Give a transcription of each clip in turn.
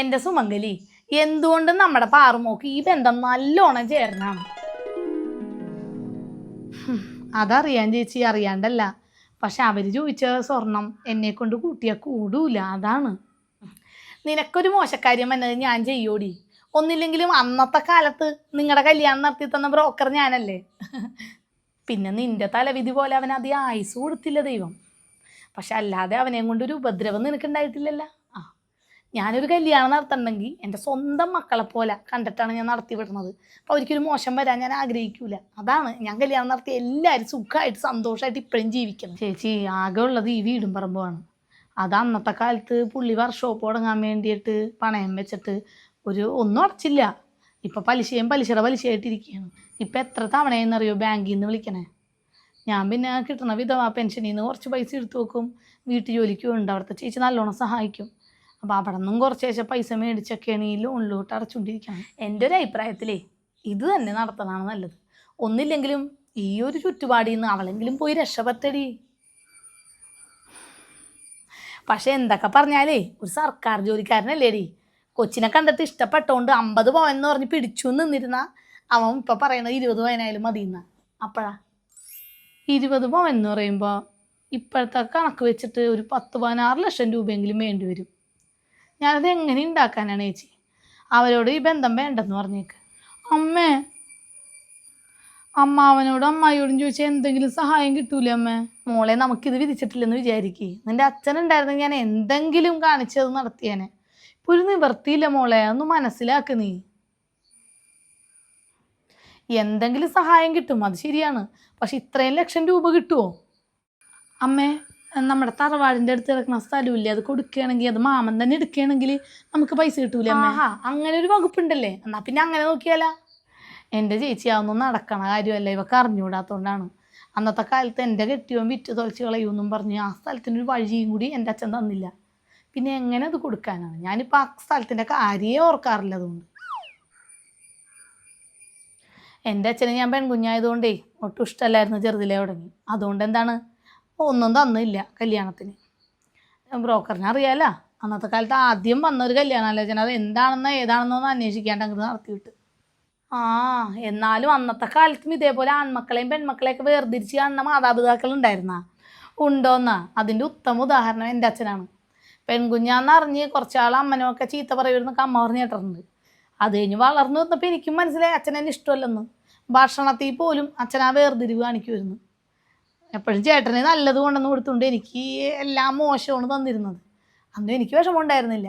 എന്റെ സുമംഗലി എന്തുകൊണ്ടും നമ്മുടെ പാറുമോക്ക് ഈ ബന്ധം നല്ലോണം ചേർന്നാണ് അതറിയാൻ ചേച്ചി അറിയാണ്ടല്ല. പക്ഷെ അവർ ചോദിച്ച സ്വർണം എന്നെ കൊണ്ട് കൂട്ടിയ കൂടൂല അതാണ്. നിനക്കൊരു മോശക്കാര്യം എന്നത് ഞാൻ ചെയ്യോടി. ഒന്നില്ലെങ്കിലും അന്നത്തെ കാലത്ത് നിങ്ങളുടെ കല്യാണം നടത്തി തന്ന ബ്രോക്കർ ഞാനല്ലേ? പിന്നെ നിന്റെ തലവിധി പോലെ അവൻ അതി ആയുസ് കൊടുത്തില്ല ദൈവം. പക്ഷെ അല്ലാതെ അവനെ കൊണ്ടൊരു ഉപദ്രവം നിനക്കുണ്ടായിട്ടില്ലല്ലോ. ഞാനൊരു കല്യാണം നടത്തണമെങ്കിൽ എന്റെ സ്വന്തം മക്കളെ പോലെ കണ്ടിട്ടാണ് ഞാൻ നടത്തി വിടുന്നത്. അപ്പോൾ ഒരിക്കലും മോശം വരാൻ ഞാൻ ആഗ്രഹിക്കൂല. അതാണ് ഞാൻ കല്യാണം നടത്തി എല്ലാവരും സുഖമായിട്ട് സന്തോഷമായിട്ട് ഇപ്പോഴും ജീവിക്കണം ചേച്ചി ആകെ ഉള്ളത് ഈ വീടും പറമ്പുമാണ്. അത് അന്നത്തെ കാലത്ത് പുള്ളി വർക്ക്ഷോപ്പ് തുടങ്ങാൻ വേണ്ടിയിട്ട് പണയം വെച്ചിട്ട് ഒരു ഒന്നും അടച്ചില്ല. ഇപ്പം പലിശയും പലിശയുടെ പലിശയായിട്ടിരിക്കുകയാണ്. ഇപ്പം എത്ര തവണയെന്നറിയോ ബാങ്കിൽ നിന്ന് വിളിക്കണേ? ഞാൻ പിന്നെ കിട്ടണ വിധവാ പെൻഷനിൽ നിന്ന് കുറച്ച് പൈസ എടുത്തു വെക്കും. വീട്ടു ജോലിക്കും ഉണ്ട്. അവിടുത്തെ ചേച്ചി നല്ലോണം സഹായിക്കും. അപ്പോൾ അവിടെ നിന്നും കുറച്ച് ശേഷം പൈസ മേടിച്ചൊക്കെയാണ് ഈ ലോണിലോട്ട് അടച്ചുകൊണ്ടിരിക്കുകയാണ് എന്റെ ഒരു അഭിപ്രായത്തിലേ ഇത് തന്നെ നടത്തണമാണ് നല്ലത്. ഒന്നില്ലെങ്കിലും ഈ ഒരു ചുറ്റുപാടിൽ നിന്ന് അവളെങ്കിലും പോയി രക്ഷപ്പെട്ടടി. പക്ഷെ എന്തൊക്കെ പറഞ്ഞാലേ ഒരു സർക്കാർ ജോലിക്കാരനല്ലേടി. കൊച്ചിനെ കണ്ടിട്ട് ഇഷ്ടപ്പെട്ടോണ്ട് അമ്പത് പവൻ എന്ന് പറഞ്ഞ് പിടിച്ചു നിന്നിരുന്ന അവൻ ഇപ്പം പറയണത് ഇരുപത് പവനായാലും മതിയെന്ന അപ്പോഴാ? ഇരുപത് പവൻ എന്ന് പറയുമ്പോൾ ഇപ്പോഴത്തെ കണക്ക് വെച്ചിട്ട് ഒരു പത്ത് പതിനാറ് ലക്ഷം രൂപയെങ്കിലും വേണ്ടി വരും. ഞാനത് എങ്ങനെ ഉണ്ടാക്കാനാണ് ചേച്ചി? അവരോട് ഈ ബന്ധം വേണ്ടെന്ന് പറഞ്ഞേക്ക്. അമ്മേ. അമ്മാവനോടും അമ്മായിയോടും ചോദിച്ചാൽ എന്തെങ്കിലും സഹായം കിട്ടൂലേ അമ്മേ? മോളെ നമുക്കിത് വിധിച്ചിട്ടില്ലെന്ന് വിചാരിക്കേ. നിന്റെ അച്ഛൻ ഉണ്ടായിരുന്നെങ്കിൽ ഞാൻ എന്തെങ്കിലും കാണിച്ചത് നടത്തിയേനെ. ഇപ്പൊ ഒരു നിവർത്തിയില്ല മോളെ ഒന്ന് മനസ്സിലാക്ക് നീ. എന്തെങ്കിലും സഹായം കിട്ടും അത് ശരിയാണ്. പക്ഷെ ഇത്രയും ലക്ഷം രൂപ കിട്ടുമോ അമ്മേ നമ്മുടെ തറവാടിന്റെ അടുത്ത് കിടക്കുന്ന സ്ഥലമില്ലേ? അത് കൊടുക്കുകയാണെങ്കിൽ അത് മാമൻ തന്നെ എടുക്കുകയാണെങ്കിൽ നമുക്ക് പൈസ കിട്ടൂല അങ്ങനെ ഒരു വകുപ്പുണ്ടല്ലേ? എന്നാ പിന്നെ അങ്ങനെ നോക്കിയാലാ. എന്റെ ചേച്ചി അതൊന്നും നടക്കണ കാര്യമല്ല ഇവക്ക് അറിഞ്ഞുകൂടാത്തോണ്ടാണ്. അന്നത്തെ കാലത്ത് എന്റെ കെട്ടിയോൻ വിറ്റ് തുളച്ച് കളയൂന്നും പറഞ്ഞ് ആ സ്ഥലത്തിനൊരു വഴിയും കൂടി എന്റെ അച്ഛൻ തന്നില്ല. പിന്നെ എങ്ങനെ അത് കൊടുക്കാനാണ്? ഞാനിപ്പോൾ ആ സ്ഥലത്തിന്റെ കാര്യമേ ഓർക്കാറില്ല അതുകൊണ്ട്. എന്റെ അച്ഛനെ ഞാൻ പെൺകുഞ്ഞായതുകൊണ്ടേ ഒട്ടും ഇഷ്ടമല്ലായിരുന്നു ചെറുതിലെ തുടങ്ങി. അതുകൊണ്ട് എന്താണ്? ഒന്നും തന്നില്ല കല്യാണത്തിന്. ബ്രോക്കറിനെ അറിയാലോ? അന്നത്തെ കാലത്ത് ആദ്യം വന്ന ഒരു കല്യാണാലോചന. അത് എന്താണെന്നോ ഏതാണെന്നോ ഒന്ന് അന്വേഷിക്കാണ്ട് അങ്ങോട്ട് നടത്തിയിട്ട്. ആ എന്നാലും അന്നത്തെ കാലത്തും ഇതേപോലെ ആൺമക്കളെയും പെൺമക്കളെയൊക്കെ വേർതിരിച്ച് കാണുന്ന മാതാപിതാക്കൾ ഉണ്ടായിരുന്ന? ഉണ്ടോന്നാ? അതിന്റെ ഉത്തമ ഉദാഹരണം എന്റെ അച്ഛനാണ്. പെൺകുഞ്ഞാന്ന് അറിഞ്ഞ് കുറച്ചാൾ അമ്മനൊക്കെ ചീത്ത പറയുന്നൊക്കെ അമ്മ പറഞ്ഞു കേട്ടിട്ടുണ്ട്. അത് കഴിഞ്ഞ് വളർന്നു വന്നപ്പോൾ എനിക്കും മനസ്സിലായി അച്ഛൻ എന്നെ ഇഷ്ടമല്ലെന്ന്. ഭക്ഷണത്തിൽ പോലും അച്ഛൻ ആ വേർതിരിവ് കാണിക്കുമായിരുന്നു എപ്പോഴും ചേട്ടന് നല്ലത് കൊണ്ടുവന്ന് കൊടുത്തുകൊണ്ട് എനിക്ക് എല്ലാം മോശമാണ് തന്നിരുന്നത്. അന്ന് എനിക്ക് വിഷമമുണ്ടായിരുന്നില്ല.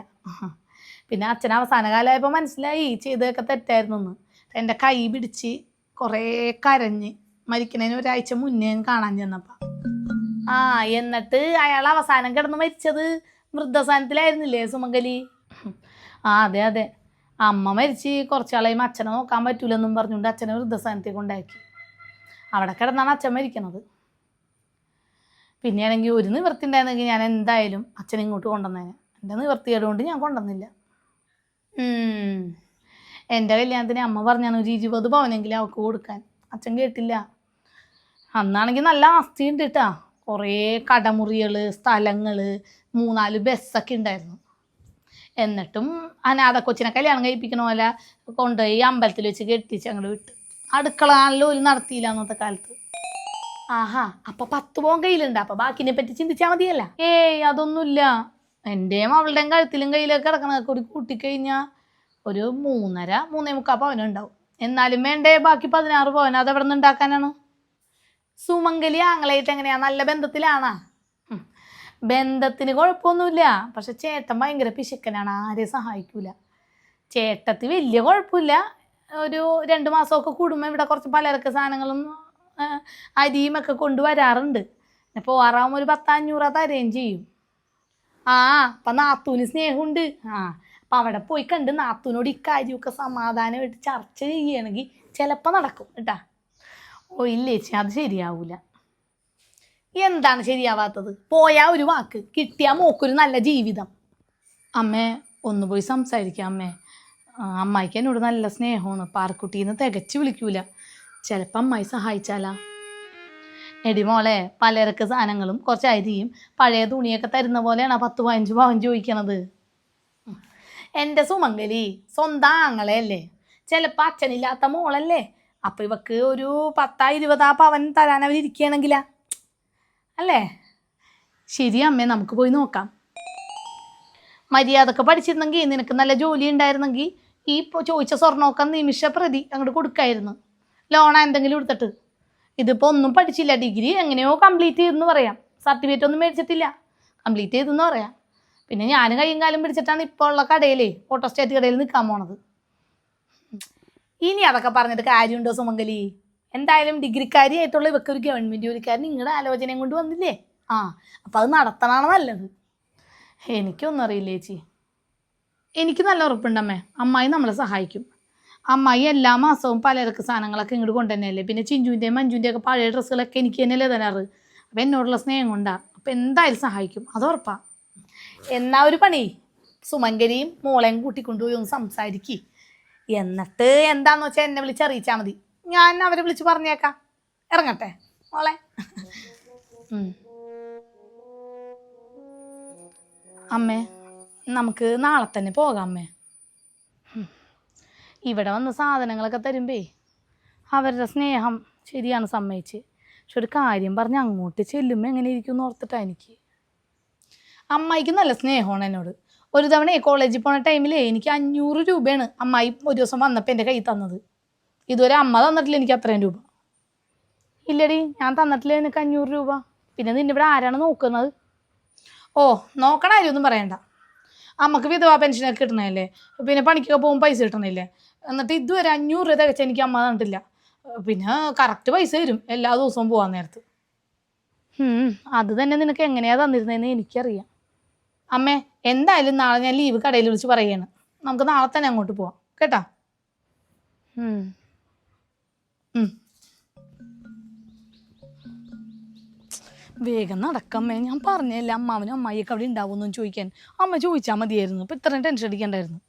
പിന്നെ അച്ഛൻ അവസാന കാലമായപ്പോൾ മനസ്സിലായി ചെയ്തതൊക്കെ തെറ്റായിരുന്നു എന്ന്. എന്റെ കൈ പിടിച്ച് കുറേ കരഞ്ഞ് മരിക്കണതിന് ഒരാഴ്ച മുന്നേ കാണാൻ ചെന്നപ്പോൾ ആ എന്നിട്ട് അയാൾ അവസാനം കിടന്ന് മരിച്ചത് വൃദ്ധസാനത്തിലായിരുന്നില്ലേ സുമംഗലി? ആ അതെ അതെ. അമ്മ മരിച്ച് കുറച്ചാളെയും അച്ഛനെ നോക്കാൻ പറ്റൂലെന്നും പറഞ്ഞുകൊണ്ട് അച്ഛനെ വൃദ്ധസാനത്തേക്ക് കൊണ്ടാക്കി. അവിടെ കിടന്നാണ് അച്ഛൻ മരിക്കണത്. പിന്നെയാണെങ്കിൽ ഒരു നിവൃത്തി ഉണ്ടായിരുന്നെങ്കിൽ ഞാൻ എന്തായാലും അച്ഛനെ ഇങ്ങോട്ട് കൊണ്ടുവന്നേനെ. എന്റെ നിവൃത്തിയുടെ കൊണ്ട് ഞാൻ കൊണ്ടുവന്നില്ല. എന്റെ കല്യാണത്തിന് അമ്മ പറഞ്ഞാണ് ഒരു ഇരുപത് പവനെങ്കിലും അവൾക്ക് കൊടുക്കാൻ. അച്ഛൻ കേട്ടില്ല. അന്നാണെങ്കിൽ നല്ല ആസ്തി ഉണ്ട് കേട്ടാ. കുറേ കടമുറികൾ സ്ഥലങ്ങൾ മൂന്നാൽ ബസ്സൊക്കെ ഉണ്ടായിരുന്നു. എന്നിട്ടും അനാഥ കൊച്ചിനെ കല്യാണം കഴിപ്പിക്കണ പോലെ കൊണ്ടുപോയി അമ്പലത്തിൽ വെച്ച് കെട്ടിച്ച് അങ്ങോട്ട് വിട്ട്. അടുക്കള ആണല്ലോ ഒരു നടത്തിയില്ല അന്നത്തെ കാലത്ത്. ആഹാ അപ്പൊ പത്ത് പോകാൻ കയ്യിലുണ്ട്. അപ്പൊ ബാക്കിനെ പറ്റി ചിന്തിച്ചാ മതിയല്ല. ഏയ് അതൊന്നുമില്ല എന്റെയും അവളുടെയും കഴുത്തിലും കയ്യിലൊക്കെ കിടക്കണ കൂടി കൂട്ടിക്കഴിഞ്ഞാ ഒരു മൂന്നര മൂന്നേ മുക്കാൽ പവൻ ഉണ്ടാവും. എന്നാലും വേണ്ടേ ബാക്കി പതിനാറ് പവൻ അത് എവിടെ നിന്ന് ഉണ്ടാക്കാനാണ്? സുമംഗലി ആങ്ങളായിട്ട് എങ്ങനെയാ? നല്ല ബന്ധത്തിലാണാ. ബന്ധത്തിന് കുഴപ്പമൊന്നുമില്ല. പക്ഷെ ചേട്ടൻ ഭയങ്കര പിശുക്കനാണ്. ആരെയും സഹായിക്കൂല. ചേട്ടത്തി വലിയ കുഴപ്പമില്ല. ഒരു രണ്ട് മാസമൊക്കെ കൂടുമ്പോൾ ഇവിടെ കുറച്ച് പലചരക്ക് സാധനങ്ങളും ആ, അരിയും ഒക്കെ കൊണ്ടുവരാറുണ്ട്. പിന്നെ പോവാറാവുമ്പോൾ ഒരു പത്തഞ്ഞൂറ് തരുകയും ചെയ്യും. ആ അപ്പം നാത്തൂന് സ്നേഹമുണ്ട്. ആ അപ്പം അവിടെ പോയി കണ്ട് നാത്തൂനോട് ഇക്കാര്യമൊക്കെ സമാധാനമായിട്ട് ചർച്ച ചെയ്യുകയാണെങ്കിൽ ചിലപ്പോൾ നടക്കും കേട്ടാ. ഓ ഇല്ലേച്ചി അത് ശരിയാവൂല. എന്താണ് ശരിയാവാത്തത്? പോയാ ഒരു വാക്ക് കിട്ടിയാ മോക്കൊരു നല്ല ജീവിതം. അമ്മേ ഒന്ന് പോയി സംസാരിക്കാം അമ്മേ. അമ്മായിക്ക് എന്നോട് നല്ല സ്നേഹമാണ് പാർക്കുട്ടിന്ന് തികച്ച് വിളിക്കൂല. ചിലപ്പോൾ അമ്മായി സഹായിച്ചാലാ. എടി മോളെ പലചരക്ക് സാധനങ്ങളും കുറച്ച് അരിയും പഴയ തുണിയൊക്കെ തരുന്ന പോലെയാണ് പത്ത് പതിനഞ്ച് പവൻ ചോദിക്കണത്. എന്റെ സുമംഗലി സ്വന്തം ആങ്ങളെയല്ലേ? ചിലപ്പോൾ അച്ഛനില്ലാത്ത മോളല്ലേ? അപ്പം ഇവക്ക് ഒരു പത്താ ഇരുപതാ പവൻ തരാൻ അവരിയ്ക്കുകയാണെങ്കിലാ അല്ലേ? ശരി അമ്മേ നമുക്ക് പോയി നോക്കാം. മര്യാദയ്ക്ക് പഠിച്ചിരുന്നെങ്കിൽ നിനക്ക് നല്ല ജോലി ഉണ്ടായിരുന്നെങ്കിൽ ഈ ചോദിച്ച സ്വർണമൊക്കെ നിമിഷ പ്രതി അങ്ങോട്ട് കൊടുക്കായിരുന്നു. ലോണ എന്തെങ്കിലും എടുത്തിട്ട്. ഇതിപ്പോൾ ഒന്നും പഠിച്ചില്ല ഡിഗ്രി എങ്ങനെയോ കംപ്ലീറ്റ് ചെയ്തെന്ന് പറയാം. സർട്ടിഫിക്കറ്റ് ഒന്നും മേടിച്ചിട്ടില്ല. കംപ്ലീറ്റ് ചെയ്തെന്ന് പറയാം. പിന്നെ ഞാൻ കയ്യും കാലം പിടിച്ചിട്ടാണ് ഇപ്പോൾ ഉള്ള കടയിലേ ഓട്ടോസ്റ്റാറ്റ് കടയിൽ നിൽക്കാൻ പോണത്. ഇനി അതൊക്കെ പറഞ്ഞിട്ട് കാര്യമുണ്ടോ സുമംഗലി? എന്തായാലും ഡിഗ്രിക്കാരിയായിട്ടുള്ള ഇവക്ക് ഒരു ഗവൺമെന്റ് ജോലിക്കാരൻ നിങ്ങളുടെ ആലോചനയും കൊണ്ട് വന്നില്ലേ? ആ അപ്പം അത് നടത്തണമാണ് നല്ലത്. എനിക്കൊന്നും അറിയില്ലേ ചേച്ചി? എനിക്ക് നല്ല ഉറപ്പുണ്ടമ്മേ. അമ്മായി നമ്മളെ സഹായിക്കും. അമ്മായി എല്ലാ മാസവും പലചരക്ക് സാധനങ്ങളൊക്കെ ഇങ്ങോട്ട് കൊണ്ടുതന്നെയല്ലേ? പിന്നെ ചിഞ്ചുവിന്റെയും മഞ്ജുവിന്റെയും ഒക്കെ പഴയ ഡ്രസ്സുകളൊക്കെ എനിക്ക് തന്നെയല്ലേ തരാറ്. അപ്പം എന്നോടുള്ള സ്നേഹം കൊണ്ടാ. അപ്പം എന്തായാലും സഹായിക്കും. അത് ഉറപ്പാണ് എന്നാ ഒരു പണി. സുമങ്കരിയും മോളെയും കൂട്ടിക്കൊണ്ടുപോയി ഒന്ന് സംസാരിക്കി. എന്നിട്ട് എന്താന്ന് വെച്ചാൽ എന്നെ വിളിച്ചറിയിച്ചാൽ മതി. ഞാൻ അവരെ വിളിച്ച് പറഞ്ഞേക്കാം. ഇറങ്ങട്ടെ മോളെ. അമ്മേ നമുക്ക് നാളെ തന്നെ പോകാം അമ്മേ. ഇവിടെ വന്ന് സാധനങ്ങളൊക്കെ തരുമ്പേ അവരുടെ സ്നേഹം ശരിയാണ് സമ്മതിച്ച്. പക്ഷെ ഒരു കാര്യം പറഞ്ഞ് അങ്ങോട്ട് ചെല്ലുമ്പോൾ എങ്ങനെ ഇരിക്കും എന്ന് ഓർത്തിട്ടാ എനിക്ക്. അമ്മായിക്ക് നല്ല സ്നേഹമാണ് എന്നോട്. ഒരു തവണ കോളേജിൽ പോണ ടൈമിൽ എനിക്ക് അഞ്ഞൂറ് രൂപയാണ് അമ്മായി ഒരു ദിവസം വന്നപ്പോൾ എന്റെ കയ്യിൽ തന്നത്. ഇതുവരെ അമ്മ തന്നിട്ടില്ല എനിക്ക് അത്രയും രൂപ. ഇല്ലടി ഞാൻ തന്നിട്ടില്ല എനിക്ക് അഞ്ഞൂറ് രൂപ. പിന്നെ നിന്നെ ഇവിടെ ആരാണ് നോക്കുന്നത്? ഓ നോക്കണ കാര്യമൊന്നും പറയണ്ട. അമ്മയ്ക്ക് വിധവാ പെൻഷനൊക്കെ കിട്ടണല്ലേ പിന്നെ പണിക്കൊക്കെ പോകുമ്പോൾ പൈസ കിട്ടണില്ലേ? എന്നിട്ട് ഇതുവരെ അഞ്ഞൂറ് രൂപ തികച്ച എനിക്ക് അമ്മ തന്നിട്ടില്ല. പിന്നെ കറക്റ്റ് പൈസ വരും എല്ലാ ദിവസവും പോകാൻ നേരത്ത്. അത് തന്നെ നിനക്ക് എങ്ങനെയാ തന്നിരുന്നതെന്ന് എനിക്കറിയാം. അമ്മേ എന്തായാലും നാളെ ഞാൻ ലീവ് കടയിൽ വിളിച്ച് പറയാണ്. നമുക്ക് നാളെ തന്നെ അങ്ങോട്ട് പോവാം. കേട്ടാ. വേഗം നടക്കമ്മേ ഞാൻ പറഞ്ഞല്ലേ അമ്മാവനും അമ്മായിയൊക്കെ അവിടെ ഉണ്ടാവുമെന്ന് ചോദിക്കാൻ. അമ്മ ചോദിച്ചാൽ മതിയായിരുന്നു. ഇപ്പം ഇത്രയും ടെൻഷൻ അടിക്കണ്ടായിരുന്നു.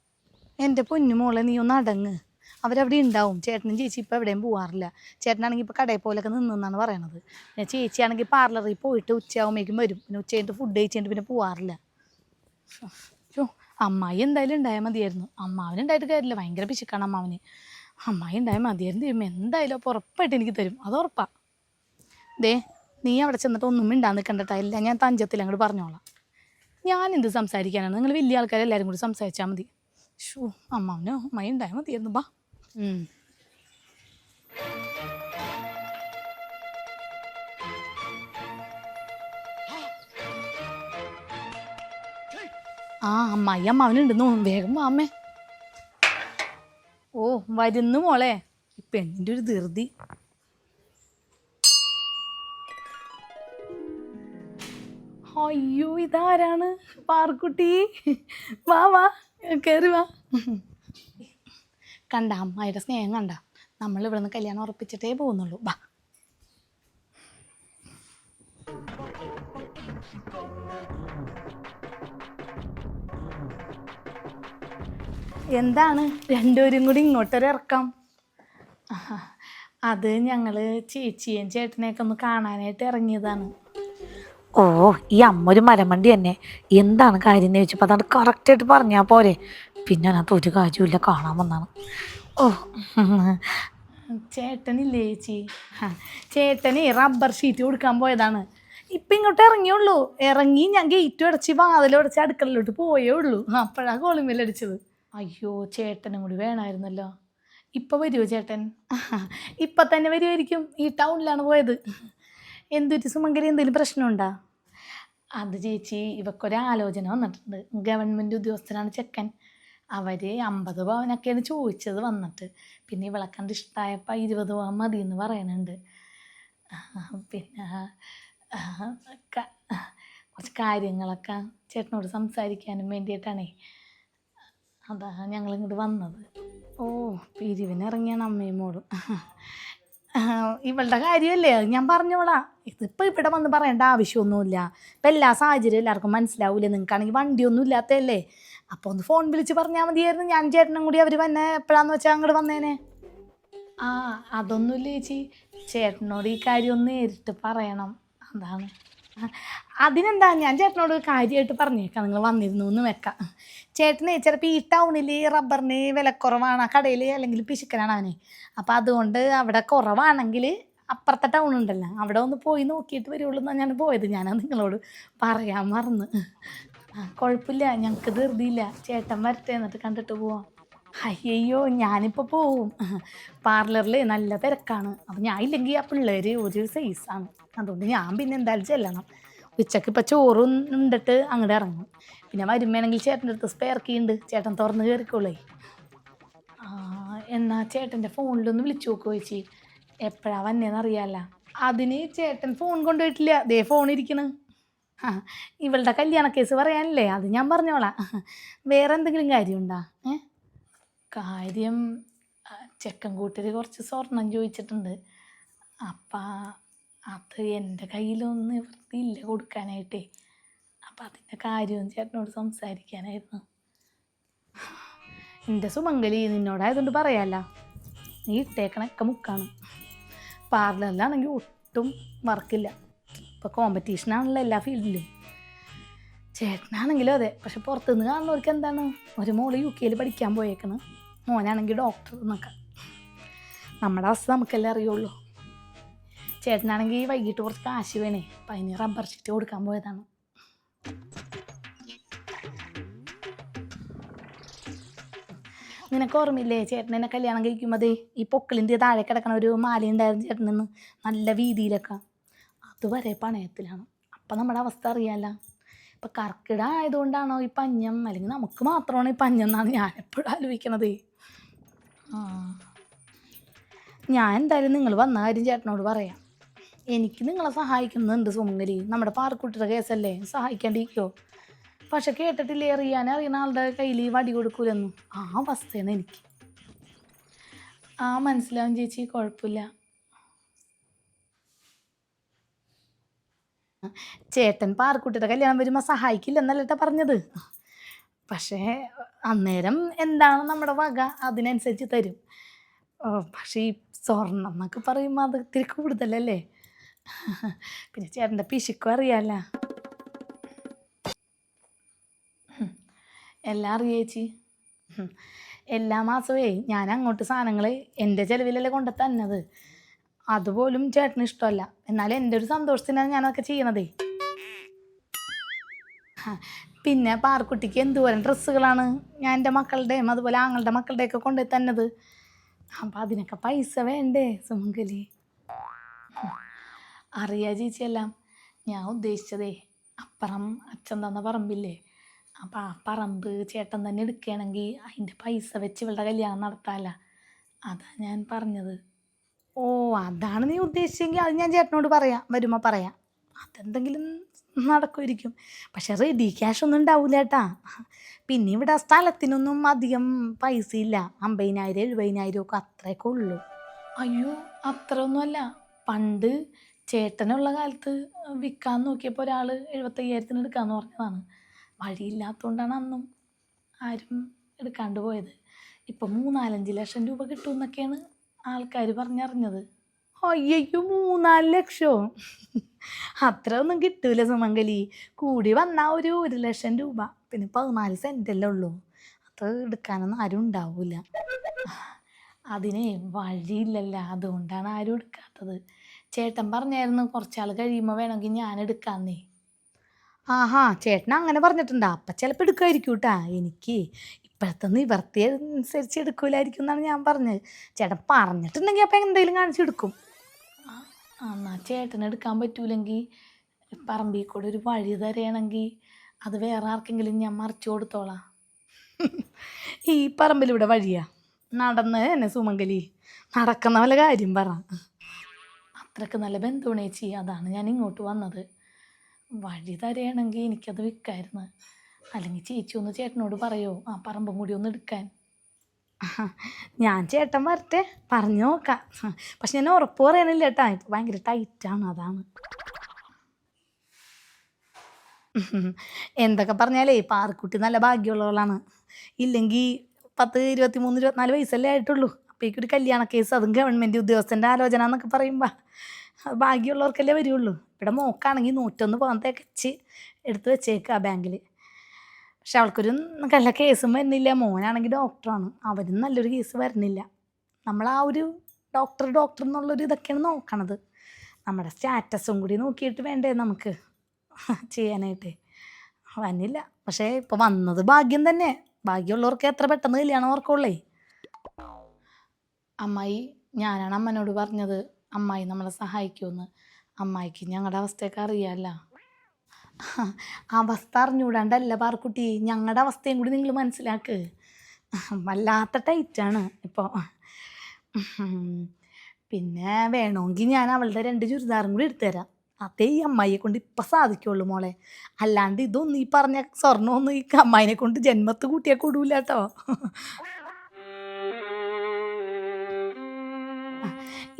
എന്റെ പൊന്നുമോളെ നീ ഒന്ന് അടങ്ങ്. അവരവിടെ ഉണ്ടാവും. ചേട്ടനും ചേച്ചി ഇപ്പം എവിടെയും പോകാറില്ല ചേട്ടനാണെങ്കിൽ ഇപ്പോൾ കടയിൽ പോലൊക്കെ നിന്നെന്നാണ് പറയണത്. പിന്നെ ചേച്ചിയാണെങ്കിൽ പാർലറിൽ പോയിട്ട് ഉച്ചയാകുമ്പോഴേക്കും വരും. പിന്നെ ഉച്ച കഴിഞ്ഞിട്ട് ഫുഡ് കഴിച്ചിട്ട് പിന്നെ പോകാറില്ല അമ്മായി എന്തായാലും ഉണ്ടായാൽ മതിയായിരുന്നു. അമ്മാവനുണ്ടായിട്ട് കാര്യമില്ല. ഭയങ്കര പിശുക്കാണ് അമ്മാവന്. അമ്മായി ഉണ്ടായാൽ മതിയായിരുന്നു ദൈവം എന്തായാലും ഉറപ്പായിട്ട് എനിക്ക് തരും. അത് ഉറപ്പാ. ദേ നീ അവിടെ ചെന്നിട്ട് ഒന്നും മിണ്ടാൻ നിൽക്കണ്ടട്ടാ എല്ലാം ഞാൻ തഞ്ചത്തിൽ അങ്ങോട്ട് പറഞ്ഞോളാം. ഞാൻ എന്ത് സംസാരിക്കാനാണ്? നിങ്ങൾ വലിയ ആൾക്കാരെല്ലാവരും കൂടി സംസാരിച്ചാൽ മതി. ഷൂ അമ്മാവനോ അമ്മായി ഉണ്ടായാൽ മതിയായിരുന്നു ബാ. ആ അമ്മായി അമ്മാവനുണ്ടെന്ന് തോന്നുന്നു. വേഗം വാ അമ്മേ. ഓ വരുന്നു മോളെ. ഈ പെണ്ണിന്റെ ഒരു ധൃതി. അയ്യോ ഇതാരാണ് പാർക്കുട്ടി? വാ വാ. കയറി വാ. കണ്ട അമ്മായിയുടെ സ്നേഹം കണ്ട. നമ്മൾ ഇവിടെ നിന്ന് കല്യാണം ഉറപ്പിച്ചിട്ടേ പോകുന്നുള്ളൂ. വാ. എന്താണ്? രണ്ടുപേരും കൂടി ഇങ്ങോട്ടൊരു ഇറക്കാം. അത് ഞങ്ങൾ ചേച്ചിയും ചേട്ടനെയൊക്കെ ഒന്ന് കാണാനായിട്ട് ഇറങ്ങിയതാണ്. ഓ ഈ അമ്മ ഒരു മരമണ്ടി തന്നെ. എന്താണ് കാര്യം എന്ന് ചോദിച്ചപ്പോൾ അതാണ് കറക്റ്റായിട്ട് പറഞ്ഞാൽ പോരെ. പിന്നെ അതിനകത്ത് ഒരു കാര്യമില്ല കാണാൻ വന്നാണ് ഓ. ചേട്ടനില്ലേ ചേച്ചി? ചേട്ടന് റബ്ബർ ഷീറ്റ് കൊടുക്കാൻ പോയതാണ്. ഇപ്പം ഇങ്ങോട്ട് ഇറങ്ങിയുള്ളൂ. ഇറങ്ങി ഞാൻ ഗേറ്റ് അടച്ച് വാതിലടച്ച് അടുക്കളയിലോട്ട് പോയേ ഉള്ളൂ. അപ്പോഴാണ് കോളിമേലടിച്ചത് അയ്യോ ചേട്ടനും കൂടി വേണമായിരുന്നല്ലോ ഇപ്പോൾ വരുമോ ചേട്ടൻ? ഇപ്പം തന്നെ വരുമായിരിക്കും ഈ ടൗണിലാണ് പോയത്. എന്തൊരു സുമങ്കരി എന്തെങ്കിലും പ്രശ്നമുണ്ടോ? അത് ചേച്ചി ഇവക്കൊരാലോചന വന്നിട്ടുണ്ട്. ഗവൺമെന്റ് ഉദ്യോഗസ്ഥനാണ് ചെക്കൻ. അവർ അമ്പത് പവനൊക്കെയാണ് ചോദിച്ചത് വന്നിട്ട്. പിന്നെ ഇവളെ കണ്ട് ഇഷ്ടമായപ്പോൾ ഇരുപത് പവൻ മതി എന്ന് പറയുന്നുണ്ട് പിന്നെ കുറച്ച് കാര്യങ്ങളൊക്കെ ചേട്ടനോട് സംസാരിക്കാനും വേണ്ടിയിട്ടാണേ. അതാ ഞങ്ങൾ ഇങ്ങോട്ട് വന്നത്. ഓ പിരിവിനിറങ്ങിയാണ് അമ്മയും മോളും. ഇവളുടെ കാര്യമല്ലേ? അത് ഞാൻ പറഞ്ഞോളാം. ഇതിപ്പോൾ ഇവിടെ വന്ന് പറയേണ്ട ആവശ്യമൊന്നുമില്ല. ഇപ്പം എല്ലാ സാഹചര്യം എല്ലാവർക്കും മനസ്സിലാവില്ല നിങ്ങൾക്കാണെങ്കിൽ വണ്ടിയൊന്നും ഇല്ലാത്തതല്ലേ? അപ്പോൾ ഒന്ന് ഫോൺ വിളിച്ച് പറഞ്ഞാൽ മതിയായിരുന്നു. ഞാൻ ചേട്ടനും കൂടി അവർ വന്നെ എപ്പോഴാന്ന് വെച്ചാൽ അങ്ങോട്ട് വന്നേനെ. ആ അതൊന്നുമില്ല ചേച്ചി. ചേട്ടനോട് ഈ കാര്യം ഒന്ന് നേരിട്ട് പറയണം. അതാണ്. അതിനെന്താ? ഞാൻ ചേട്ടനോട് കാര്യമായിട്ട് പറഞ്ഞേക്കാം. നിങ്ങൾ വന്നിരുന്നു എന്ന് വെക്കാം. ചേട്ടനെ ചിലപ്പോൾ ഈ ടൗണിൽ റബ്ബറിന് വിലക്കുറവാണ് കടയിൽ അല്ലെങ്കിൽ പിശുക്കനാണ് അവനെ. അപ്പം അതുകൊണ്ട് അവിടെ കുറവാണെങ്കിൽ അപ്പുറത്തെ ടൗൺ ഉണ്ടല്ലോ അവിടെ ഒന്ന് പോയി നോക്കിയിട്ട് വരുള്ളൂ എന്നാണ് ഞാൻ പോയത്. ഞാനത് നിങ്ങളോട് പറയാൻ മറന്ന്. ആ, കുഴപ്പമില്ല ഞങ്ങൾക്ക് ധൃതിയില്ല. ചേട്ടൻ വരട്ടെ എന്നിട്ട് കണ്ടിട്ട് പോവാം. അയ്യോ ഞാനിപ്പോൾ പോവും. പാർലറിൽ നല്ല തിരക്കാണ്. അപ്പം ഞാൻ ഇല്ലെങ്കിൽ ആ പിള്ളേർ ഒരു സൈസാണ് അതുകൊണ്ട് ഞാൻ പിന്നെ എന്തായാലും ചെല്ലണം. ഉച്ചയ്ക്ക് ഇപ്പം ചോറും ഉണ്ടിട്ട് അങ്ങോട്ട് ഇറങ്ങും. പിന്നെ വരുമ്പോണെങ്കിൽ ചേട്ടന്റെ അടുത്ത് സ്പെയർ കീ ഉണ്ട്. ചേട്ടൻ തുറന്ന് കയറിക്കോളേ എന്നാൽ എന്നാ ചേട്ടന്റെ ഫോണിലൊന്ന് വിളിച്ചു നോക്കുക ചേച്ചി. എപ്പോഴാണ് വന്നേന്ന് അറിയാല്ല. അതിന് ചേട്ടൻ ഫോൺ കൊണ്ടുപോയിട്ടില്ല. ദേ ഫോൺ ഇരിക്കണ്. ഇവളുടെ കല്യാണ കേസ് പറയാനല്ലേ? അത് ഞാൻ പറഞ്ഞോളാം. വേറെ എന്തെങ്കിലും കാര്യമുണ്ടോ? ഏ? കാര്യം ചെക്കൻ കൂട്ടർ കുറച്ച് സ്വർണം ചോദിച്ചിട്ടുണ്ട്. അപ്പം അത് എന്റെ കയ്യിലൊന്നും ഇല്ല കൊടുക്കാനായിട്ടേ. അപ്പം അതിന്റെ കാര്യവും ചേട്ടനോട് സംസാരിക്കാനായിരുന്നു. എന്റെ സുമംഗലി നിന്നോടായതുകൊണ്ട് പറയാല്ല. നീ ഇട്ടേക്കണൊക്കെ മുക്കാണ്. പാർലറിലാണെങ്കിൽ ഒട്ടും വർക്കില്ല ഇപ്പോൾ കോമ്പറ്റീഷനാണല്ലോ എല്ലാ ഫീൽഡിലും ചേട്ടനാണെങ്കിലും അതെ പക്ഷെ പുറത്തുനിന്ന് കാണുന്നവർക്ക് എന്താണ്? ഒരു മോൾ യു കെയിൽ പഠിക്കാൻ പോയേക്കണ്. മോനാണെങ്കിൽ ഡോക്ടർ എന്നൊക്കെ. നമ്മുടെ അവസ്ഥ നമുക്കെല്ലാം അറിയുള്ളൂ. ചേട്ടനാണെങ്കിൽ വൈകിട്ട് കുറച്ച് കാശ് വേണേ അപ്പം അതിന് റബ്ബർ ഷീറ്റ് കൊടുക്കാൻ പോയതാണ്. നിനക്ക് ഓർമ്മയില്ലേ? ചേട്ടൻ എന്നെ കല്യാണം കഴിക്കുമ്പോൾ ഈ പൊക്കിളിന്റെ താഴെ കിടക്കണ ഒരു മാല ഉണ്ടായിരുന്നു ചേട്ടനെന്ന് നല്ല വീതിയിലൊക്കെ. അതുവരെ പണയത്തിലാണ്. അപ്പം നമ്മുടെ അവസ്ഥ അറിയാമല്ല ഇപ്പം കർക്കിട ആയതുകൊണ്ടാണോ ഈ പഞ്ഞം? അല്ലെങ്കിൽ നമുക്ക് മാത്രമാണ് ഈ പഞ്ഞം എന്നാണ് ഞാൻ എപ്പോഴും ആലോചിക്കണത്. ഞാൻ എന്തായാലും നിങ്ങൾ വന്ന കാര്യം ചേട്ടനോട് പറയാം. എനിക്ക് നിങ്ങളെ സഹായിക്കുന്നുണ്ട് സുമംഗലി? നമ്മുടെ പാറക്കുട്ടിയുടെ കേസല്ലേ? സഹായിക്കാണ്ടിരിക്കോ പക്ഷെ കേട്ടിട്ടില്ലേ അറിയാൻ അറിയുന്ന ആളുടെ കയ്യിൽ വടി കൊടുക്കൂലെന്നും? ആ അവസ്ഥയാണ് എനിക്ക്. ആ മനസ്സിലാവും ചേച്ചി കുഴപ്പമില്ല. ചേട്ടൻ പാർക്കുട്ടിയുടെ കല്യാണം വരുമ്പോൾ സഹായിക്കില്ലെന്നല്ലേട്ടാ പറഞ്ഞത്? പക്ഷേ അന്നേരം എന്താണ് നമ്മുടെ വക? അതിനനുസരിച്ച് തരും. പക്ഷേ ഈ സ്വർണം എന്നൊക്കെ പറയുമ്പോൾ അത് ഇത്തിരി കൂടുതലല്ലേ? പിന്നെ ചേട്ടന്റെ പിശുക്കും അറിയാല്ല എല്ലാം അറിയേച്ചി ചേച്ചി? എല്ലാ മാസമേ ഞാൻ അങ്ങോട്ട് സാധനങ്ങൾ എന്റെ ചിലവിലല്ലേ കൊണ്ട തന്നത്. അതുപോലും ചേട്ടന് ഇഷ്ടമല്ല. എന്നാലും എന്റെ ഒരു സന്തോഷത്തിനാണ് ഞാനതൊക്കെ ചെയ്യണതേ. പിന്നെ പാർക്കുട്ടിക്ക് എന്തോരം ഡ്രസ്സുകളാണ് ഞാൻ എന്റെ മക്കളുടെയും അതുപോലെ ആങ്ങളുടെ മക്കളുടെയൊക്കെ കൊണ്ടുപോയി തന്നത്. അപ്പം അതിനൊക്കെ പൈസ വേണ്ടേ സുമംഗലി? അറിയാ ചേച്ചിയെല്ലാം ഞാൻ ഉദ്ദേശിച്ചതേ അപ്പുറം അച്ഛൻ തന്ന പറമ്പില്ലേ? അപ്പം ആ പറമ്പ് ചേട്ടൻ തന്നെ എടുക്കുകയാണെങ്കിൽ അതിന്റെ പൈസ വെച്ച് ഇവളുടെ കല്യാണം നടത്താമല്ല അതാ ഞാൻ പറഞ്ഞത്. ഓ അതാണ് നീ ഉദ്ദേശിച്ചെങ്കിൽ അത് ഞാൻ ചേട്ടനോട് പറയാം വരുമ്പോൾ പറയാം. അതെന്തെങ്കിലും നടക്കുമായിരിക്കും. പക്ഷെ റെഡി ക്യാഷ് ഒന്നും ഉണ്ടാവില്ല ഏട്ടാ. പിന്നെ ഇവിടെ സ്ഥലത്തിനൊന്നും അധികം പൈസ ഇല്ല. അമ്പതിനായിരം എഴുപതിനായിരം ഒക്കെ അത്രയൊക്കെ ഉള്ളൂ. അയ്യോ അത്ര ഒന്നുമല്ല പണ്ട് ചേട്ടനുള്ള കാലത്ത് വിൽക്കാൻ നോക്കിയപ്പോൾ ഒരാൾ എഴുപത്തയ്യായിരത്തിന് എടുക്കാമെന്ന് പറഞ്ഞതാണ്. വഴിയില്ലാത്തതുകൊണ്ടാണ് അന്നും ആരും എടുക്കാണ്ട് പോയത്. ഇപ്പം മൂന്നാലഞ്ച് ലക്ഷം രൂപ കിട്ടുമെന്നൊക്കെയാണ് ആൾക്കാർ പറഞ്ഞറിഞ്ഞത്. അയ്യോ മൂന്നാൽ ലക്ഷോ. അത്ര ഒന്നും കിട്ടൂല സുമംഗലി. കൂടി വന്നാൽ ഒരു ഒരു ലക്ഷം രൂപ. പിന്നെ പതിനാല് സെന്റല്ലേ ഉള്ളൂ. അത് എടുക്കാനൊന്നും ആരും ഉണ്ടാവില്ല അതിനെ വഴിയില്ലല്ലോ. അതുകൊണ്ടാണ് ആരും എടുക്കാത്തത്. ചേട്ടൻ പറഞ്ഞായിരുന്നു കുറച്ചാൾ കഴിയുമ്പോൾ വേണമെങ്കിൽ ഞാൻ എടുക്കാന്നേ. ആഹാ ചേട്ടൻ അങ്ങനെ പറഞ്ഞിട്ടുണ്ട്? അപ്പം ചിലപ്പോൾ എടുക്കുമായിരിക്കും കേട്ടാ എനിക്ക് ഇപ്പോഴത്തെ നിവർത്തി അനുസരിച്ച് എടുക്കൂലായിരിക്കും എന്നാണ് ഞാൻ പറഞ്ഞത്. ചേട്ടൻ പറഞ്ഞിട്ടുണ്ടെങ്കിൽ അപ്പം എന്തെങ്കിലും കാണിച്ചെടുക്കും ആ എന്നാ ചേട്ടൻ എടുക്കാൻ പറ്റൂലെങ്കിൽ പറമ്പിൽ കൂടെ ഒരു വഴി തരണമെങ്കിൽ അത് വേറെ ആർക്കെങ്കിലും ഞാൻ മറിച്ചു കൊടുത്തോളാം. ഈ പറമ്പിലിവിടെ വഴിയാ. നടന്ന് എന്നെ സുമംഗലി. നടക്കുന്ന വല്ല കാര്യം പറ. അത്രയ്ക്ക് നല്ല ബന്ധുണേച്ചി അതാണ് ഞാൻ ഇങ്ങോട്ട് വന്നത്. വഴി തരണമെങ്കിൽ എനിക്കത് വിൽക്കായിരുന്നു അല്ലെങ്കിൽ ചേച്ചി ഒന്ന് ചേട്ടനോട് പറയോ ആ പറമ്പും കൂടി ഒന്ന് എടുക്കാൻ. ഞാൻ ചേട്ടൻ വരട്ടെ പറഞ്ഞു നോക്കാം. പക്ഷെ ഞാൻ ഉറപ്പ് പറയണില്ല കേട്ടാ ഇപ്പം ഭയങ്കര ടൈറ്റാണ് അതാണ്. എന്തൊക്കെ പറഞ്ഞാലേ പാറക്കുട്ടി നല്ല ഭാഗ്യമുള്ളവളാണ്. ഇല്ലെങ്കിൽ പത്ത് ഇരുപത്തി മൂന്ന് ഇരുപത്തിനാല് വയസ്സല്ലേ ആയിട്ടുള്ളൂ. അപ്പോഴേക്കൊരു കല്യാണ കേസ് അതും ഗവൺമെന്റ് ഉദ്യോഗസ്ഥന്റെ ആലോചന എന്നൊക്കെ പറയുമ്പോൾ ഭാഗ്യമുള്ളവർക്കല്ലേ വരുള്ളൂ. ഇവിടെ മോക്കാണെങ്കിൽ നൂറ്റൊന്ന് പവൻ തികച്ച് എടുത്ത് വെച്ചേക്കുക ബാങ്കിൽ പക്ഷെ അവൾക്കൊരു നല്ല കേസും വരുന്നില്ല. മോനാണെങ്കിൽ ഡോക്ടറാണ് അവരും നല്ലൊരു കേസ് വരുന്നില്ല. നമ്മൾ ആ ഒരു ഡോക്ടർ ഡോക്ടർ എന്നുള്ളൊരു ഇതൊക്കെയാണ് നോക്കണത്. നമ്മുടെ സ്റ്റാറ്റസും കൂടി നോക്കിയിട്ട് വേണ്ടേ നമുക്ക് ചെയ്യാനായിട്ട്. വന്നില്ല പക്ഷേ ഇപ്പോൾ വന്നത് ഭാഗ്യം തന്നെ. ഭാഗ്യമുള്ളവർക്ക് എത്ര പെട്ടെന്ന് കല്യാണം ഓർക്കുള്ളേ. അമ്മായി ഞാനാണ് അമ്മനോട് പറഞ്ഞത്. അമ്മായി നമ്മളെ സഹായിക്കുമെന്ന്. അമ്മായിക്ക് ഞങ്ങളുടെ അവസ്ഥയൊക്കെ അറിയാമല്ല അവസ്ഥ അറിഞ്ഞൂടാണ്ടല്ല പാർക്കുട്ടി. ഞങ്ങളുടെ അവസ്ഥയും കൂടി നിങ്ങൾ മനസ്സിലാക്ക്. വല്ലാത്ത ടൈറ്റാണ് ഇപ്പോൾ പിന്നെ വേണമെങ്കിൽ ഞാൻ അവളുടെ രണ്ട് ചുരിദാറും കൂടി എടുത്തുതരാം അതേ ഈ അമ്മായിയെ കൊണ്ട് ഇപ്പം സാധിക്കുള്ളൂ മോളെ. അല്ലാണ്ട് ഇതൊന്നും ഈ പറഞ്ഞ സ്വർണമൊന്നും ഈ അമ്മായിനെ കൊണ്ട് ജന്മത്ത് കൂട്ടിയാൽ കൊടുവില്ല കേട്ടോ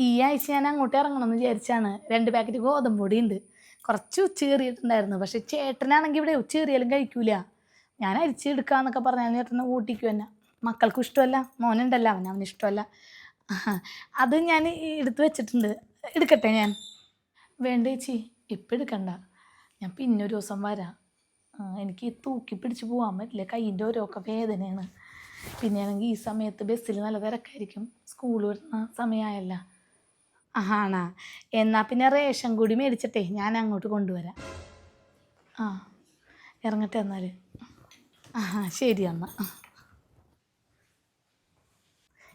ഈ ആഴ്ച ഞാൻ അങ്ങോട്ട് ഇറങ്ങണമെന്ന് വിചാരിച്ചാണ് രണ്ട് പാക്കറ്റ് ഗോതമ്പ് പൊടി ഉണ്ട് കുറച്ച് ഉച്ച കയറിയിട്ടുണ്ടായിരുന്നു പക്ഷെ ചേട്ടനാണെങ്കിൽ ഇവിടെ ഉച്ച കയറിയാലും കഴിക്കൂല. ഞാൻ അരിച്ചെടുക്കാന്നൊക്കെ പറഞ്ഞാൽ ചേട്ടനെ ഊട്ടിക്കും എന്നെ മക്കൾക്കും ഇഷ്ടമല്ല. മോനുണ്ടല്ലോ അവൻ അവന് ഇഷ്ടമല്ല. അത് ഞാൻ എടുത്തു വെച്ചിട്ടുണ്ട്. എടുക്കട്ടെ ഞാൻ? വേണ്ട ചേച്ചി ഇപ്പം എടുക്കണ്ട. ഞാൻ പിന്നെ ഒരു ദിവസം വരാം. എനിക്ക് തൂക്കി പിടിച്ച് പോകാൻ പറ്റില്ല. കയ്യിന്റെ ഓരോക്കെ വേദനയാണ്. പിന്നെ ആണെങ്കിൽ ഈ സമയത്ത് ബസ്സിൽ നല്ല തിരക്കായിരിക്കും. സ്കൂൾ വരുന്ന സമയമായല്ല. ആണാ. എന്നാൽ പിന്നെ റേഷൻ കൂടി മേടിച്ചിട്ടേ ഞാൻ അങ്ങോട്ട് കൊണ്ടുവരാം. ആ ഇറങ്ങട്ടെ എന്നാൽ ആ ശരി എന്നാൽ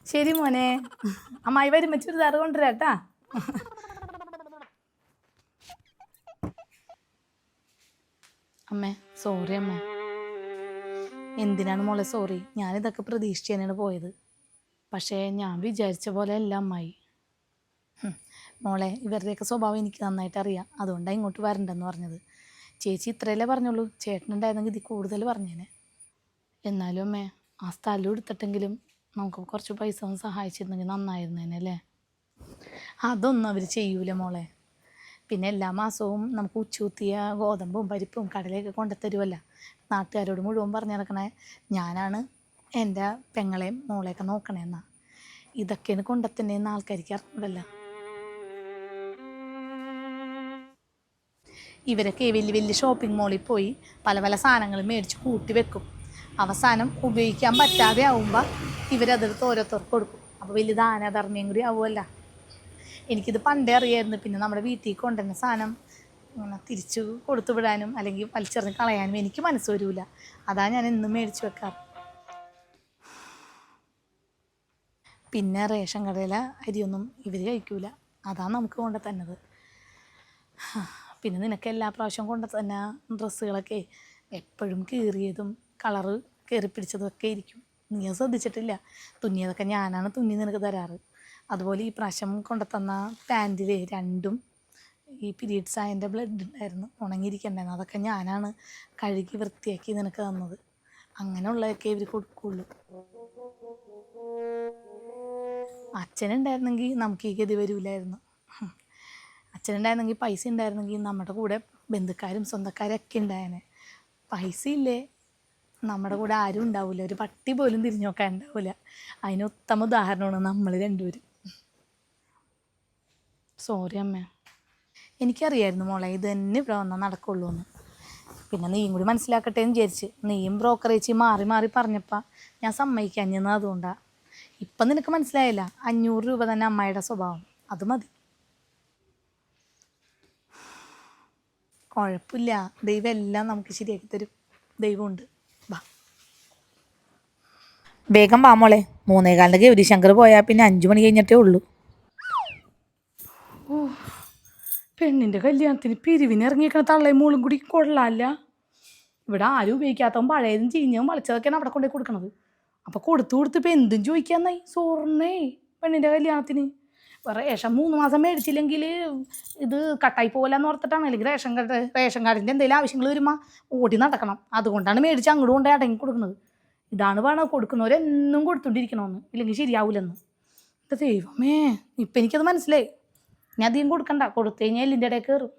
ശരി മോനെ. അമ്മായി വരുമ്പോൾ ചുരിദാർ കൊണ്ടുവരാട്ടാ. അമ്മേ സോറി അമ്മ. എന്തിനാണ് മോളെ സോറി ഞാനിതൊക്കെ പ്രതീക്ഷിച്ച് തന്നെയാണ് പോയത്. പക്ഷേ ഞാൻ വിചാരിച്ച പോലെ അല്ല അമ്മായി. മോളെ ഇവരുടെയൊക്കെ സ്വഭാവം എനിക്ക് നന്നായിട്ട് അറിയാം. അതുകൊണ്ടാണ് ഇങ്ങോട്ട് വരണ്ടെന്ന് പറഞ്ഞത്. ചേച്ചി ഇത്രയല്ലേ പറഞ്ഞുള്ളൂ. ചേട്ടനുണ്ടായിരുന്നെങ്കിൽ ഇത് കൂടുതൽ പറഞ്ഞേനെ. എന്നാലും അമ്മേ ആ സ്ഥലം എടുത്തിട്ടെങ്കിലും നമുക്ക് കുറച്ച് പൈസ ഒന്ന് സഹായിച്ചിരുന്നെങ്കിൽ നന്നായിരുന്നേനെ അല്ലേ? അതൊന്നും അവർ ചെയ്യൂല മോളെ. പിന്നെ എല്ലാ മാസവും നമുക്ക് ഉച്ചൂത്തിയ ഗോതമ്പും പരിപ്പും കടലയൊക്കെ കൊണ്ടുത്തരുമല്ല നാട്ടുകാരോട് മുഴുവൻ പറഞ്ഞു നടക്കണേ ഞാനാണ് എന്റെ പെങ്ങളെയും മോളെയൊക്കെ നോക്കണേന്നാ. ഇതൊക്കെയാണ് കൊണ്ടുത്തന്നേന്ന് ആൾക്കാർക്ക് അറിഞ്ഞൂടല്ലോ. ഇവരൊക്കെ വലിയ വലിയ ഷോപ്പിംഗ് മോളിൽ പോയി പല പല സാധനങ്ങൾ മേടിച്ച് കൂട്ടി വെക്കും. അവസാനം ഉപയോഗിക്കാൻ പറ്റാതെ ആവുമ്പോൾ ഇവരതെടുത്ത് ഓരോരുത്തർക്ക് കൊടുക്കും. അപ്പോൾ വലിയ ദാനധർമ്മിയും കൂടി ആവുമല്ല എനിക്കിത് പണ്ടേ അറിയായിരുന്നു. പിന്നെ നമ്മുടെ വീട്ടിൽ കൊണ്ടുവരുന്ന സാധനം ഇങ്ങനെ തിരിച്ചു കൊടുത്തു വിടാനും അല്ലെങ്കിൽ വലിച്ചെറിഞ്ഞ് കളയാനും എനിക്ക് മനസ്സ് വരില്ല അതാ ഞാൻ എന്നും മേടിച്ച് വെക്കാറ്. പിന്നെ റേഷൻ കടയിലെ അരിയൊന്നും ഇവർ കഴിക്കൂല. അതാണ് നമുക്ക് കൊണ്ടു തന്നത് പിന്നെ നിനക്ക് എല്ലാ പ്രാവശ്യം കൊണ്ട് തന്നെ ഡ്രസ്സുകളൊക്കെ എപ്പോഴും കീറിയതും കളറ് കയറി പിടിച്ചതും ഒക്കെ ഇരിക്കും. നീ അത് ശ്രദ്ധിച്ചിട്ടില്ല. തുന്നിയതൊക്കെ ഞാനാണ് തുന്നി നിനക്ക് തരാറ്. അതുപോലെ ഈ പ്രാവശ്യം കൊണ്ടുത്തന്ന പാന്റിൽ രണ്ടും ഈ പീരീഡ്സ് ആയതിന്റെ ബ്ലഡ് ഉണ്ടായിരുന്നു. ഉണങ്ങിയിരിക്കണ്ടായിരുന്നു. അതൊക്കെ ഞാനാണ് കഴുകി വൃത്തിയാക്കി നിനക്ക് തന്നത്. അങ്ങനെയുള്ളതൊക്കെ ഇവർ കൊടുക്കുള്ളൂ. അച്ഛനുണ്ടായിരുന്നെങ്കിൽ നമുക്ക് ഈ ഗതി വരില്ലായിരുന്നു അച്ഛനുണ്ടായിരുന്നെങ്കിൽ പൈസ ഉണ്ടായിരുന്നെങ്കിൽ നമ്മുടെ കൂടെ ബന്ധുക്കാരും സ്വന്തക്കാരും ഒക്കെ ഉണ്ടായേനെ. പൈസ ഇല്ലേ? നമ്മുടെ കൂടെ ആരും ഉണ്ടാവില്ല ഒരു പട്ടി പോലും തിരിഞ്ഞു നോക്കാൻ ഉണ്ടാവില്ല അതിന് ഉത്തമ ഉദാഹരണമാണ് നമ്മൾ രണ്ടുപേരും. സോറി അമ്മ. എനിക്കറിയായിരുന്നു മോളെ ഇത് തന്നെ ഇവിടെ വന്നാൽ നടക്കുള്ളൂ എന്ന്. പിന്നെ നീയും കൂടി മനസ്സിലാക്കട്ടെ എന്ന് വിചാരിച്ച് നീയും ബ്രോക്കറേജ് മാറി മാറി പറഞ്ഞപ്പോൾ ഞാൻ സമ്മതിക്കാഞ്ഞെന്ന് അതുകൊണ്ടാണ് ഇപ്പം നിനക്ക് മനസ്സിലായില്ല അഞ്ഞൂറ് രൂപ തന്നെ അമ്മയുടെ സ്വഭാവം. അത് മതി. കുഴപ്പമില്ല. ദൈവം എല്ലാം നമുക്ക് ശരിയാക്കി തരും. ദൈവമുണ്ട്. വാ. വേഗം വാ മോളെ. മൂന്നേകാലിന്റെ ഗൗരി ശങ്കർ പോയാൽ പിന്നെ അഞ്ചു മണി കഴിഞ്ഞിട്ടേ ഉള്ളൂ. പെണ്ണിന്റെ കല്യാണത്തിന് പിരിവിന് ഇറങ്ങിയേക്കണ തള്ളയും മൂളും കൂടി കൊള്ളാല്ല. ഇവിടെ ആരും ഉപയോഗിക്കാത്തവൻ പഴയതും ചീഞ്ഞതും വളച്ചതൊക്കെയാണ് അവിടെ കൊണ്ടുപോയി കൊടുക്കണത്. അപ്പോൾ കൊടുത്തു കൊടുത്ത് ഇപ്പം എന്തും ചോദിക്കാന്നായി? സ്വർണേ പെണ്ണിന്റെ കല്യാണത്തിന്. റേഷൻ മൂന്ന് മാസം മേടിച്ചില്ലെങ്കിൽ ഇത് കട്ടായി പോകില്ലെന്ന് ഓർത്തിട്ടാണ് അല്ലെങ്കിൽ റേഷൻ കാർഡ് റേഷൻ കാർഡിന്റെ എന്തെങ്കിലും ആവശ്യങ്ങൾ വരുമ്പോൾ ഓടി നടക്കണം. അതുകൊണ്ടാണ് മേടിച്ച് അങ്ങോട്ട് കൊണ്ടേ അടങ്ങി കൊടുക്കുന്നത്. ഇതാണ് വേണം കൊടുക്കുന്നവരെന്നും കൊടുത്തോണ്ടിരിക്കണമെന്ന് ഇല്ലെങ്കിൽ ശരിയാവില്ലെന്ന് എന്റെ ദൈവമേ ഇപ്പം എനിക്കത് മനസ്സിലായി. ഞാൻ അധികം കൊടുക്കണ്ട. കൊടുത്തു കഴിഞ്ഞാൽ എല്ലിന്റെ ഇടയിൽ കയറും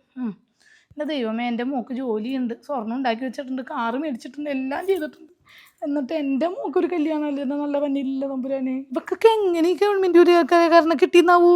എന്റെ ദൈവമേ എന്റെ മോക്ക് ജോലിയുണ്ട്. സ്വർണം ഉണ്ടാക്കി വെച്ചിട്ടുണ്ട്. കാറ് മേടിച്ചിട്ടുണ്ട്. എല്ലാം ചെയ്തിട്ടുണ്ട്. എന്നിട്ട് എന്റെ മോക്കൊരു കല്യാണമല്ലേ? നല്ല വനില്ല തമ്പുരാനെ? ഇവക്കൊക്കെ എങ്ങനെ ഈ ഗവൺമെന്റ് കാരണം കിട്ടിയെന്നാവൂ?